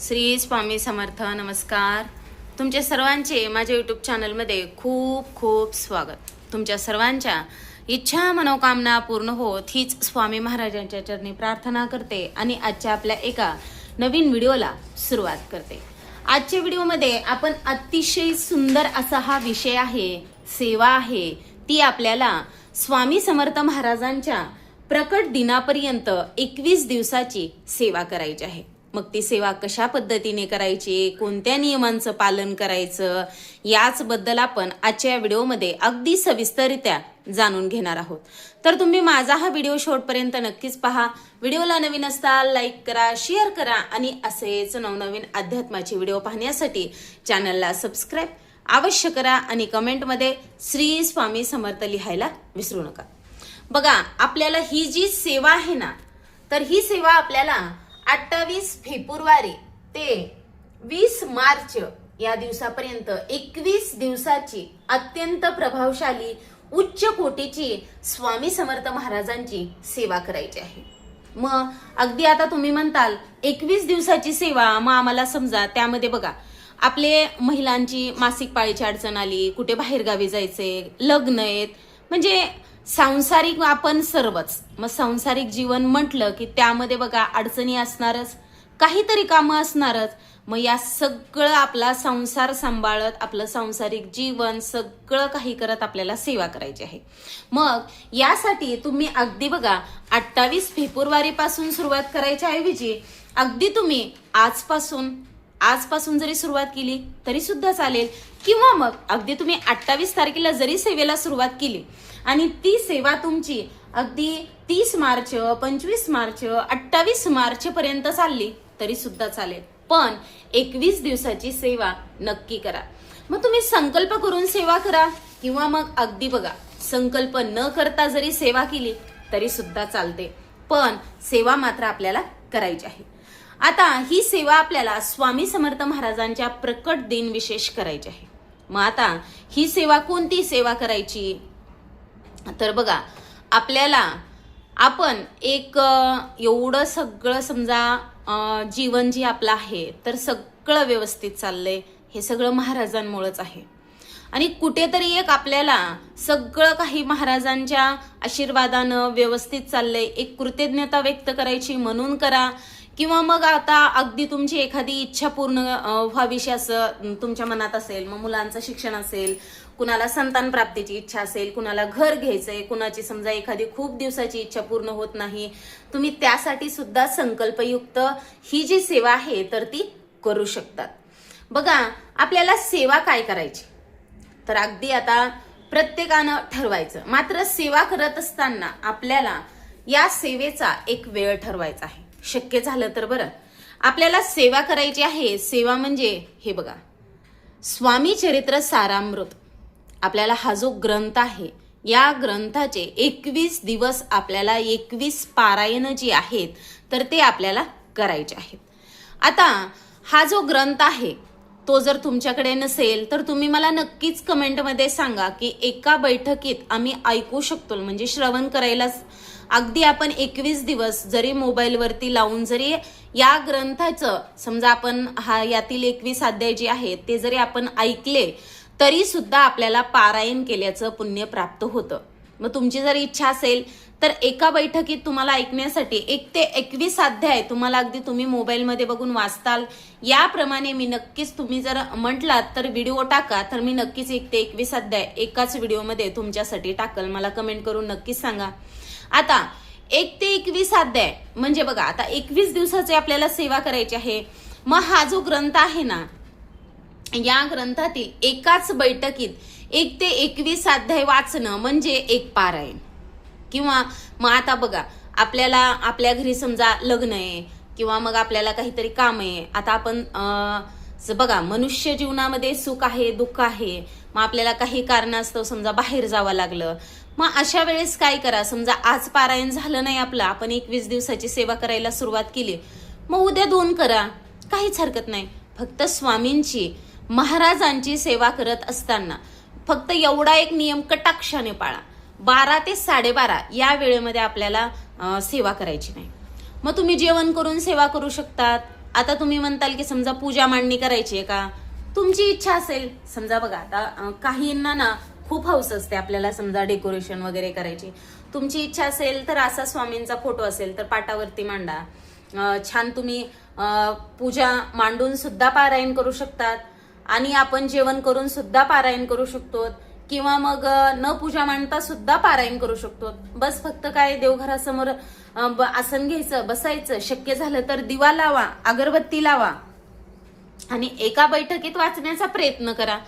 श्री स्वामी समर्थ नमस्कार. तुमच्या सर्वांचे माझ्या यूट्यूब चॅनलमध्ये खूप खूप स्वागत. तुमच्या सर्वांच्या इच्छा मनोकामना पूर्ण होत हीच स्वामी महाराजांच्या चरणी प्रार्थना करते आणि आजच्या आपल्या एका नवीन व्हिडिओला सुरुवात करते. आजच्या व्हिडिओमध्ये आपण अतिशय सुंदर असा हा विषय आहे सेवा आहे. ती आपल्याला स्वामी समर्थ महाराजांच्या प्रकट दिनापर्यंत एकवीस दिवसाची सेवा करायची आहे. मग ती सेवा कशा पद्धतीने करायची? कोणत्या नियमांचं पालन करायचं? याचबद्दल आपण आजच्या या व्हिडिओमध्ये अगदी सविस्तरित्या जाणून घेणार आहोत. तर तुम्ही माझा हा व्हिडिओ शेवटपर्यंत नक्कीच पहा. व्हिडिओला नवीन असताल लाईक करा शेअर करा आणि असेच नवनवीन अध्यात्माचे व्हिडिओ पाहण्यासाठी चॅनलला सबस्क्राईब अवश्य करा आणि कमेंटमध्ये श्री स्वामी समर्थ लिहायला विसरू नका. बघा आपल्याला ही जी सेवा आहे ना तर ही सेवा आपल्याला अठ्ठावीस फेब्रुवारी ते वीस मार्च या दिवसापर्यंत एकवीस दिवसाची अत्यंत प्रभावशाली उच्च कोटीची स्वामी समर्थ महाराजांची सेवा करायची आहे. मग अगदी आता तुम्ही म्हणताल एकवीस दिवसाची सेवा मग आम्हाला समजा त्यामध्ये बघा आपले महिलांची मासिक पाळीची अडचण आली कुठे बाहेरगावी जायचे लग्न आहेत म्हणजे सांसारिक आपण सर्वच. मग सांसारिक जीवन म्हटलं की त्यामध्ये बघा अडचणी असणारच काहीतरी कामं असणारच. मग या सगळं आपला संसार सांभाळत आपलं सांसारिक जीवन सगळं काही करत आपल्याला सेवा करायची आहे. मग यासाठी तुम्ही अगदी बघा अठ्ठावीस फेब्रुवारी पासून सुरुवात करायच्या ऐवजी अगदी तुम्ही आजपासून आजपासून जरी सुरुवात केली तरी सुद्धा चालेल. किंवा मग अगदी तुम्ही अठ्ठावीस तारखेला जरी सेवेला सुरुवात केली आणि ती सेवा तुमची अगदी तीस मार्च पंचवीस मार्च अठ्ठावीस मार्च पर्यंत चालली तरी सुद्धा चालेल. पण एकवीस दिवसाची सेवा नक्की करा. मग तुम्ही संकल्प करून सेवा करा किंवा मग अगदी बघा संकल्प न करता जरी सेवा केली तरी सुद्धा चालते. पण सेवा मात्र आपल्याला करायची आहे. आता ही सेवा आपल्याला स्वामी समर्थ महाराजांच्या प्रकट दिन विशेष करायची आहे. मग आता ही सेवा कोणती सेवा करायची? तर बघा आपल्याला आपण एक एवढं सगळं समजा जीवन जे आपलं आहे तर सगळं व्यवस्थित चाललंय हे सगळं महाराजांमुळेच आहे. आणि कुठेतरी एक आपल्याला सगळं काही महाराजांच्या आशीर्वादानं व्यवस्थित चाललंय एक कृतज्ञता व्यक्त करायची म्हणून करा किंवा मग आता अगदी तुमची एखादी इच्छा पूर्ण व्हावीशी असं तुमच्या मनात असेल मग मुलांचं शिक्षण असेल कुणाला संतान प्राप्तीची इच्छा असेल कुणाला घर घ्यायचंय कुणाची समजा एखादी खूप दिवसाची इच्छा पूर्ण होत नाही तुम्ही त्यासाठी सुद्धा संकल्पयुक्त ही जी सेवा आहे तर ती करू शकतात. बघा आपल्याला सेवा काय करायची? तर अगदी आता प्रत्येकानं ठरवायचं. मात्र सेवा करत असताना आपल्याला या सेवेचा एक वेळ ठरवायचा आहे. शक्य झालं तर बरं. आपल्याला सेवा करायची आहे सेवा म्हणजे हे बघा स्वामी चरित्र सारामृत. आपल्याला हा जो ग्रंथ आहे या ग्रंथाचे एकवीस दिवस आपल्याला एकवीस पारायणं जी आहेत तर ते आपल्याला करायचे आहेत. आता हा जो ग्रंथ आहे तो जर तुमच्याकडे नसेल तर तुम्ही मला नक्कीच कमेंटमध्ये सांगा की एका बैठकीत आम्ही ऐकू शकतो म्हणजे श्रवण करायलाच अगदी आपण एकवीस दिवस जरी मोबाईलवरती लावून जरी या ग्रंथाचं समजा आपण हा यातील एकवीस अध्याय जे आहेत ते जरी आपण ऐकले तरी सुद्धा आपल्याला पारायण केल्याचं पुण्य प्राप्त होतं. मग तुमची जर इच्छा असेल तर एका बैठकीत तुम्हाला ऐकण्यासाठी एक ते एकवीस अध्याय तुम्हाला अगदी तुम्ही मोबाईलमध्ये बघून वाचताल. याप्रमाणे मी नक्कीच तुम्ही जर म्हटलात तर व्हिडिओ टाका तर मी नक्कीच एक ते एकवीस अध्याय एकाच व्हिडिओमध्ये तुमच्यासाठी टाकल. मला कमेंट करून नक्कीच सांगा. आता एक ते एकवीस अध्याय म्हणजे बघा आता एकवीस दिवसाची आपल्याला सेवा करायची आहे. मग हा जो ग्रंथ आहे ना या ग्रंथातील एकाच बैठकीत एक ते एकवीस अध्याय वाचणं म्हणजे एक पारायण. किंवा मग आता बघा आपल्याला आपल्या घरी समजा लग्न आहे किंवा मग आपल्याला काहीतरी काम आहे आता आपण बघा मनुष्य जीवनामध्ये सुख आहे दुःख आहे मग आपल्याला काही कारणास्तव समजा बाहेर जावं लागलं मग अशा वेळेस काय करा समजा आज पारायण झालं नाही आपलं आपण एकवीस दिवसाची सेवा करायला सुरुवात केली मग उद्या दोन करा काहीच हरकत नाही. फक्त स्वामींची महाराजांची सेवा करत असताना फक्त एवढा एक नियम कटाक्षाने पाळा. बारा ते साडेबारा या वेळेमध्ये आपल्याला सेवा करायची नाही. मग तुम्ही जेवण करून सेवा करू शकतात. आता तुम्ही म्हणताल की समजा पूजा मांडणी करायची आहे का? तुमची इच्छा असेल. समजा बघा आता काहींना ना खूप हौस असते आपल्याला समजा डेकोरेशन वगैरे करायची. तुमची इच्छा असेल तर असा स्वामींचा फोटो असेल तर पाटावरती मांडा. छान तुम्ही पूजा मांडून सुद्धा पारायण करू शकतात. आणि आपण जेवण करून सुद्धा पारायण करू शकतो किंवा मग न पूजा मांडता सुद्धा पारायण करू शकतो बस फक्त काय देवघरासमोर ब- आसन घ्यायचं बसायचं. शक्य झालं तर दिवा लावा अगरबत्ती लावा. आणि एका बैठकीत वाचण्याचा प्रयत्न करा.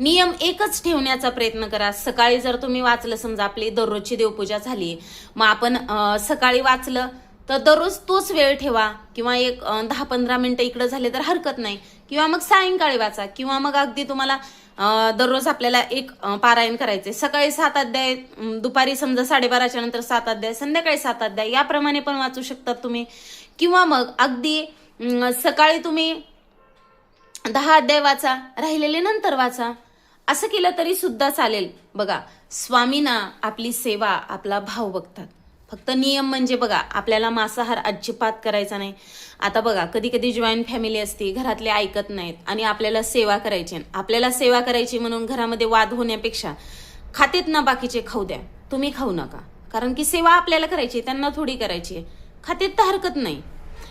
नियम एकच ठेवण्याचा प्रयत्न करा. सकाळी जर तुम्ही वाचलं समजा आपली दररोजची देवपूजा झाली मग आपण सकाळी वाचलं तर दररोज तोच वेळ ठेवा. किंवा एक दहा पंधरा मिनिटं इकडं झाले तर हरकत नाही. किंवा मग सायंकाळी वाचा किंवा मग अगदी तुम्हाला दररोज आपल्याला एक पारायण करायचे. सकाळी सात अध्याय दुपारी समजा साडेबाराच्या नंतर सात अध्याय संध्याकाळी सात अध्याय याप्रमाणे पण वाचू शकतात तुम्ही. किंवा मग अगदी सकाळी तुम्ही दहा अध्याय वाचा राहिलेले नंतर वाचा. असं केलं तरी सुद्धा चालेल. बघा स्वामींना आपली सेवा आपला भाव बघतात. फक्त नियम म्हणजे बघा आपल्याला मांसाहार अजिबात करायचा नाही. आता बघा कधी कधी जॉईंट फॅमिली असते घरातले ऐकत नाहीत आणि आपल्याला सेवा करायची आपल्याला सेवा करायची म्हणून घरामध्ये वाद होण्यापेक्षा खातेत ना बाकीचे खाऊ द्या. तुम्ही खाऊ नका. कारण की सेवा आपल्याला करायची आहे, त्यांना थोडी करायची. आहे. खातेत तर हरकत नाही.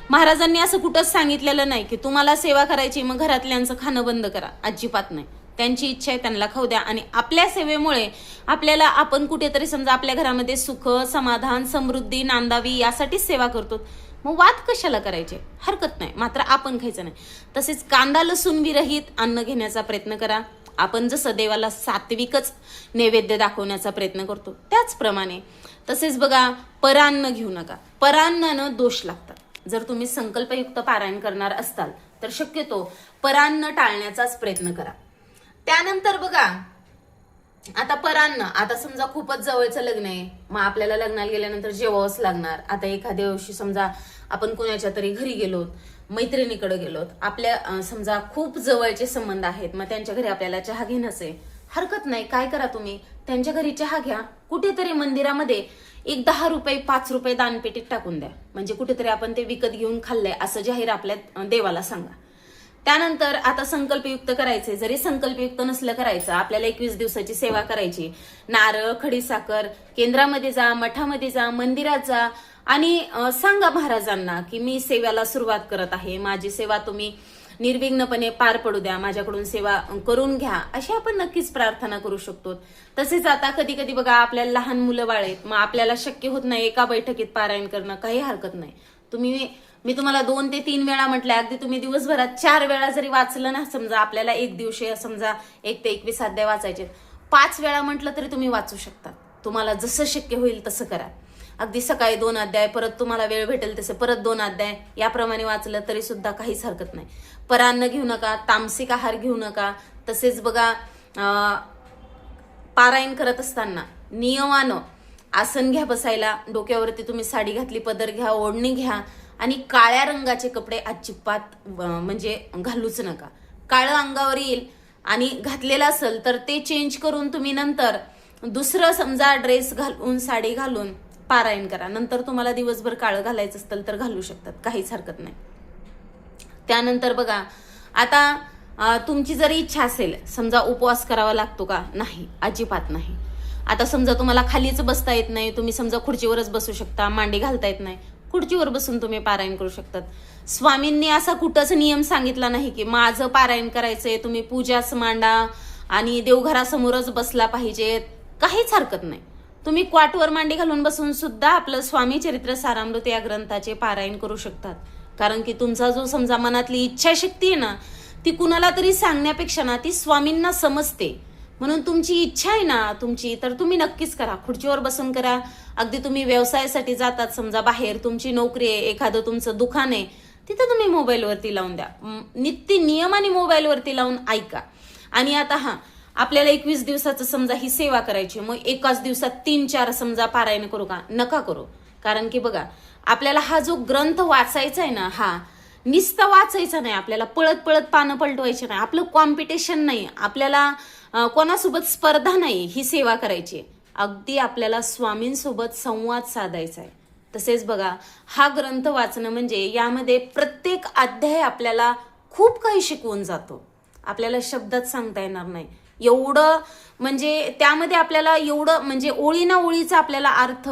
महाराजांनी असं कुठंच सांगितलेलं नाही की तुम्हाला सेवा करायची मग घरातल्यांचं खाणं बंद करा. अजिबात नाही. त्यांची इच्छा आहे त्यांना खाऊ द्या. आणि आपल्या सेवेमुळे आपल्याला आपण कुठेतरी समजा आपल्या घरामध्ये सुख समाधान समृद्धी नांदावी यासाठीच सेवा करतो. मग वाद कशाला करायचे? हरकत नाही. मात्र आपण खायचं नाही. तसेच कांदा लसूण विरहित अन्न घेण्याचा प्रयत्न करा. आपण जसं देवाला सात्विकच नैवेद्य दाखवण्याचा प्रयत्न करतो त्याचप्रमाणे. तसेच बघा परान्न घेऊ नका. परान्नानं दोष लागतात. जर तुम्ही संकल्पयुक्त पारायण करणार असाल तर शक्यतो परान्न टाळण्याचाच प्रयत्न करा. त्यानंतर बघा आता परान्न आता समजा खूपच जवळचं लग्न आहे मग आपल्याला लग्नाला गेल्यानंतर जेवावंच लागणार. आता एखाद्या दिवशी समजा आपण कोणाच्या तरी घरी गेलोत मैत्रिणीकडे गेलोत आपल्या समजा खूप जवळचे संबंध आहेत मग त्यांच्या घरी आपल्याला चहा घेणंच आहे. हरकत नाही काय करा तुम्ही? त्यांच्या घरी चहा घ्या. कुठेतरी मंदिरामध्ये एक दहा रुपये पाच रुपये दानपेटीत टाकून द्या. म्हणजे कुठेतरी आपण ते विकत घेऊन खाल्लंय असं जाहीर आपल्या देवाला सांगा. त्यानंतर आता संकल्पयुक्त करायचे. जरी संकल्पयुक्त नसलं करायचं आपल्याला एकवीस दिवसाची सेवा करायची. नारळ खडीसाखर केंद्रामध्ये जा मठामध्ये जा मंदिरात जा. आणि सांगा महाराजांना की मी सेवेला सुरुवात करत आहे. माझी सेवा तुम्ही निर्विघ्नपणे पार पडू द्या. माझ्याकडून सेवा करून घ्या. अशी आपण नक्कीच प्रार्थना करू शकतो. तसेच आता कधी कधी बघा आपल्याला लहान मुलं बाळ आहेत. मग आपल्याला शक्य होत नाही एका बैठकीत पारायण करणं. काही हरकत नाही. तुम्ही मी तुम्हाला दोन ते तीन वेळा म्हटलं अगदी तुम्ही दिवसभरात चार वेळा जरी वाचलं ना समजा आपल्याला एक दिवशी समजा एक ते एकवीस अध्याय वाचायचे. पाच वेळा म्हटलं तरी तुम्ही वाचू शकता तुम्हाला जसं शक्य होईल तसं करा. अगदी सकाळी दोन अध्याय परत तुम्हाला वेळ भेटेल तसे परत दोन अध्याय. याप्रमाणे वाचलं तरी सुद्धा काहीच हरकत नाही. परान्न घेऊ नका तामसिक आहार घेऊ नका. तसेच बघा पारायण करत असताना नियमानं आसन घ्या बसायला. डोक्यावरती तुम्ही साडी घातली पदर घ्या ओढणी घ्या. आणि काळ्या रंगाचे कपडे अजिबात म्हणजे घालूच नका. काळं अंगावर येईल आणि घातलेलं असेल तर ते चेंज करून तुम्ही नंतर दुसरं समजा ड्रेस घालून साडी घालून पारायण करा. नंतर तुम्हाला दिवसभर काळं घालायचं असेल तर घालू शकतात. काहीच हरकत नाही. त्यानंतर बघा आता तुमची जरी इच्छा असेल समजा उपवास करावा लागतो का? नाही. अजिबात नाही. आता समजा तुम्हाला खालीच बसता येत नाही तुम्ही समजा खुर्चीवरच बसू शकता मांडी घालता येत नाही. खुर्चीवर बसून तुम्ही पारायण करू शकतात. स्वामींनी असा कुठंच नियम सांगितला नाही की माझं पारायण करायचंय तुम्ही पूजाच मांडा आणि देवघरासमोरच बसला पाहिजे. काहीच हरकत नाही. तुम्ही क्वाटवर मांडी घालून बसून सुद्धा आपलं स्वामी चरित्र सारामृत या ग्रंथाचे पारायण करू शकतात. कारण की तुमचा जो समजा मनातली इच्छाशक्ती आहे ना ती कुणाला तरी सांगण्यापेक्षा ना ती स्वामींना समजते. म्हणून तुमची इच्छा आहे ना तुमची तर तुम्ही नक्कीच करा. खुर्चीवर बसून करा. अगदी तुम्ही व्यवसायासाठी जातात समजा बाहेर तुमची नोकरी आहे एखादं तुमचं दुकान आहे तिथं तुम्ही मोबाईलवरती लावून द्या. नित्य नियमाने मोबाईलवरती लावून ऐका. आणि आता हा आपल्याला एकवीस दिवसाचं समजा ही सेवा करायची मग एकाच दिवसात तीन चार समजा पारायण करू का? नका करू. कारण की बघा आपल्याला हा जो ग्रंथ वाचायचा आहे ना हा नुसतं वाचायचा नाही आपल्याला पळत पळत पानं पलटवायची नाही आपलं कॉम्पिटिशन नाही आपल्याला कोणासोबत स्पर्धा नाही ही सेवा करायची आहे. अगदी आपल्याला स्वामींसोबत संवाद साधायचा आहे तसेच बघा हा ग्रंथ वाचणं म्हणजे यामध्ये प्रत्येक अध्याय आपल्याला खूप काही शिकवून जातो. आपल्याला शब्दात सांगता येणार नाही. एवढं म्हणजे त्यामध्ये आपल्याला एवढं म्हणजे ओळीना ओळीचा आपल्याला अर्थ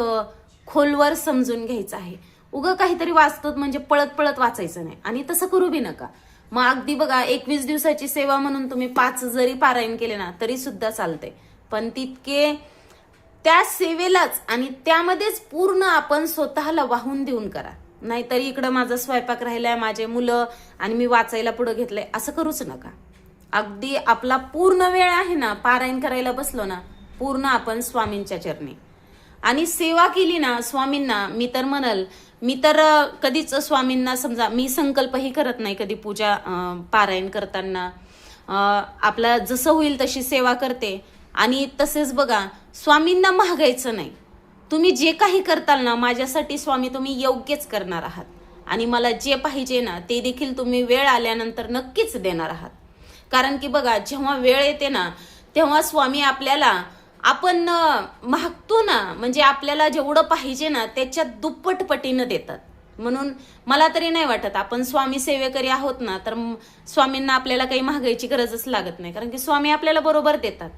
खोलवर समजून घ्यायचा आहे. उगं काहीतरी वाचतो म्हणजे पळत पळत वाचायचं नाही. आणि तसं करू बी नका. मग अगदी बघा एकवीस दिवसाची सेवा म्हणून तुम्ही पाच जरी पारायण केले ना तरी सुद्धा चालते पण तितके त्या सेवेलाच आणि त्यामध्येच पूर्ण आपण स्वतःला वाहून देऊन करा. नाहीतर इकडं माझा स्वयंपाक राहिलाय माझे मुलं आणि मी वाचायला पुढं घेतलंय असं करूच नका. अगदी आपला पूर्ण वेळ आहे ना पारायण करायला बसलो ना पूर्ण आपण स्वामींच्या चरणी. आणि सेवा केली ना स्वामींना मी तर म्हणल मी तर कधीच स्वामींना समजा मी संकल्पही करत नाही कधी पूजा पारायण करताना. आपला जसं होईल तशी सेवा करते. आणि तसेच बघा स्वामींना महागायचं नाही. तुम्ही जे काही करताल ना माझ्यासाठी स्वामी तुम्ही योग्यच करणार आहात. आणि मला जे पाहिजे ना ते देखील तुम्ही वेळ आल्यानंतर नक्कीच देणार आहात. कारण की बघा जेव्हा वेळ येते ना तेव्हा स्वामी आपल्याला आपण मागतो ना म्हणजे आपल्याला जेवढं पाहिजे ना त्याच्या दुप्पट पटीनं देतात. म्हणून मला तरी नाही वाटत आपण स्वामी सेवेकरी आहोत ना तर स्वामींना आपल्याला काही महागायची गरजच लागत नाही. कारण की स्वामी आपल्याला बरोबर देतात.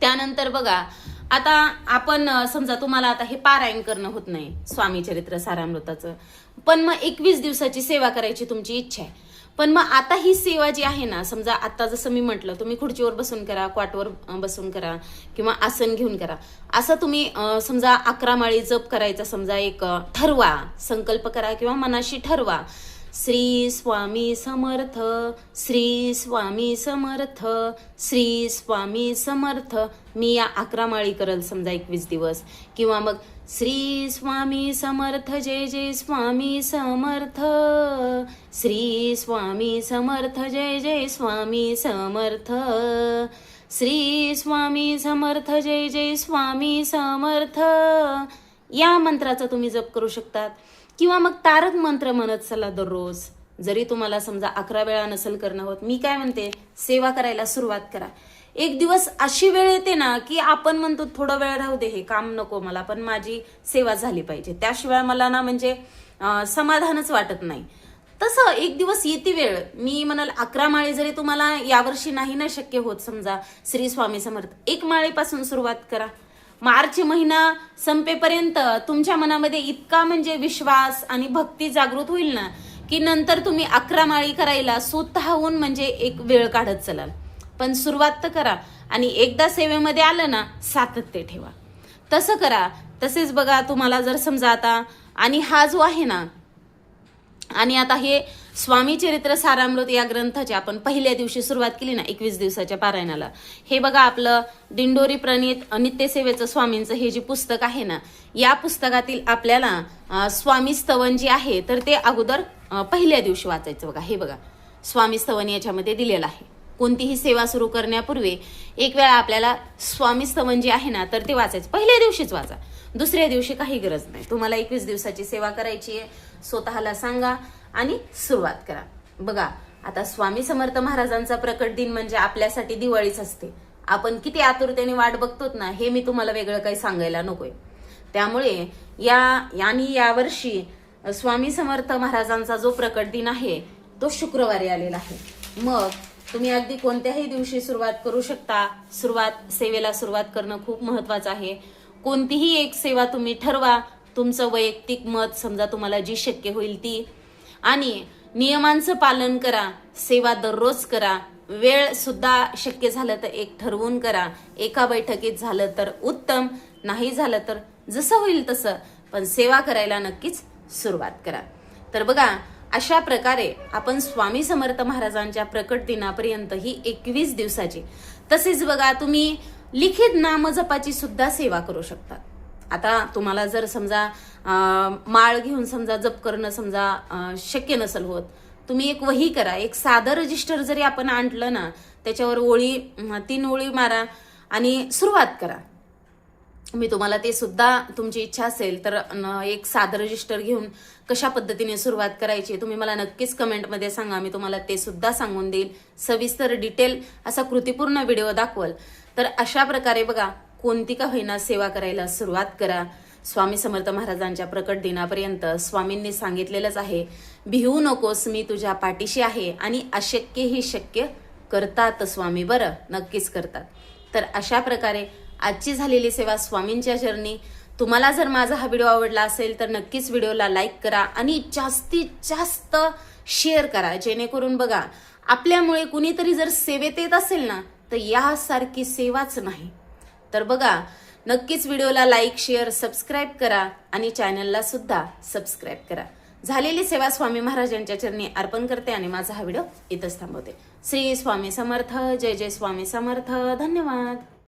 त्यानंतर बघा आता आपण समजा तुम्हाला आता हे पारायण करणं होत नाही स्वामी चरित्र सारामृताचं. पण मग एकवीस दिवसाची सेवा करायची तुमची इच्छा आहे. पण मग आता ही सेवा जी आहे ना समजा आता जसं मी म्हटलं तुम्ही खुर्चीवर बसून करा क्वाटवर बसून करा किंवा आसन घेऊन करा. असं तुम्ही समजा अकरा माळी जप करायचा समजा एक ठरवा संकल्प करा किंवा मनाशी ठरवा. श्री स्वामी समर्थ श्री स्वामी समर्थ श्री स्वामी समर्थ. मी या अकरा माळी करल समजा एकवीस दिवस. किंवा मग श्री स्वामी समर्थ जय जय स्वामी समर्थ. श्री स्वामी समर्थ जय जय स्वामी समर्थ. श्री स्वामी समर्थ जय जय स्वामी समर्थ. या मंत्राचा तुम्ही जप करू शकतात. किंवा मग तारक मंत्र म्हणत चला दररोज. जरी तुम्हाला समजा अकरा वेळा नसेल करणं होत मी काय म्हणते? सेवा करायला सुरुवात करा. एक दिवस अशी वेळ येते ना की आपण म्हणतो थोडा वेळ राहू दे हे काम नको मला पण माझी सेवा झाली पाहिजे. त्याशिवाय मला ना म्हणजे समाधानच वाटत नाही. तसं एक दिवस येते वेळ. मी म्हणाल अकरा माळी जरी तुम्हाला यावर्षी नाही ना शक्य होत समजा श्री स्वामी समर्थ एक माळीपासून सुरुवात करा. मार्च महिना संपेपर्यंत तुमच्या मनामध्ये इतका म्हणजे विश्वास आणि भक्ती जागृत होईल ना की नंतर तुम्ही अकरा माळी करायला स्वतःहून म्हणजे एक वेळ काढत चलाल. पण सुरुवात तर करा आणि एकदा सेवेमध्ये आलं ना सातत्य ठेवा. तसं करा. तसेच बघा तुम्हाला जर समजा आता आणि हा जो आहे ना आणि आता हे स्वामी चरित्र सारामृत या ग्रंथाची आपण पहिल्या दिवशी सुरुवात केली ना एकवीस दिवसाच्या पारायणाला. हे बघा आपलं दिंडोरी प्रणित नित्यसेवेचं स्वामींचं हे जे पुस्तक आहे ना या पुस्तकातील आपल्याला स्वामी स्तवन जे आहे तर ते अगोदर पहिल्या दिवशी वाचायचं बघा. हे बघा स्वामी स्तवन याच्यामध्ये दिलेलं आहे. कोणतीही सेवा सुरू करण्यापूर्वी एक वेळा आपल्याला स्वामी स्तवन जे आहे ना तर ते वाचायचं. पहिल्या दिवशीच वाचा. दुसऱ्या दिवशी काही गरज नाही. तुम्हाला एकवीस दिवसाची सेवा करायची आहे. स्वतःला सांगा आणि सुरुवात करा. बघा आता स्वामी समर्थ महाराजांचा प्रकट दिन म्हणजे आपल्यासाठी दिवाळीच असते. आपण किती आतुरतेने वाट बघतोत ना हे मी तुम्हाला वेगळं काही सांगायला नकोय. त्यामुळे या आणि यावर्षी स्वामी समर्थ महाराजांचा जो प्रकट दिन आहे तो शुक्रवारी आलेला आहे. मग तुम्ही अगदी कोणत्याही दिवशी सुरुवात करू शकता. सुरुवात सेवेला सुरुवात करणं खूप महत्वाचं आहे. कोणतीही एक सेवा तुम्ही ठरवा. तुमचं वैयक्तिक मत समजा तुम्हाला जी शक्य होईल ती. आणि नियमांचं पालन करा सेवा दररोज करा वेळ सुद्धा शक्य झालं तर एक ठरवून करा. एका बैठकीत झालं तर उत्तम नाही झालं तर जसं होईल तसं. पण सेवा करायला नक्कीच सुरुवात करा. तर बघा अशा प्रकारे आपण स्वामी समर्थ महाराजांच्या प्रकट दिनापर्यंत ही एकवीस दिवसाची. तसेच बघा तुम्ही लिखित नामजपाची सुद्धा सेवा करू शकता. आता तुम्हाला जर समजा माळ घेऊन समजा जप करणं समजा शक्य नसेल होत तुम्ही एक वही करा. एक साधं रजिस्टर जरी आपण आणलं ना त्याच्यावर ओळी तीन ओळी मारा आणि सुरुवात करा. मी तुम्हाला ते सुद्धा तुमची इच्छा असेल तर एक साधं रजिस्टर घेऊन कशा पद्धतीने सुरुवात करायची तुम्ही मला नक्कीच कमेंटमध्ये सांगा. मी तुम्हाला ते सुद्धा सांगून देईल सविस्तर डिटेल असा कृतीपूर्ण व्हिडिओ दाखवल. तर अशा प्रकारे बघा कोणती का होईना सेवा करायला सुरुवात करा. स्वामी समर्थ महाराजांच्या प्रकट दिनापर्यंत स्वामींनी सांगितलेलंच आहे भिवू नकोस मी तुझ्या पाठीशी आहे आणि अशक्य ही शक्य करतात स्वामी. बरं नक्कीच करतात. तर अशा प्रकारे आजची झालेली सेवा स्वामींच्या चरणी तुम्हाला जर माझा हा व्हिडिओ आवडला असेल तर नक्कीच व्हिडिओला लाईक करा आणि जास्तीत जास्त शेअर करा जेणेकरून बघा आपल्यामुळे कुणीतरी जर सेवेत येत असेल ना तर यासारखी सेवाच नाही. तर बघा नक्कीच व्हिडिओला लाईक शेअर सबस्क्राईब करा आणि चॅनलला सुद्धा सबस्क्राईब करा. झालेली सेवा स्वामी महाराजांच्या चरणी अर्पण करते आणि माझा हा व्हिडिओ इथंच थांबवते. श्री स्वामी समर्थ जय जय स्वामी समर्थ. धन्यवाद.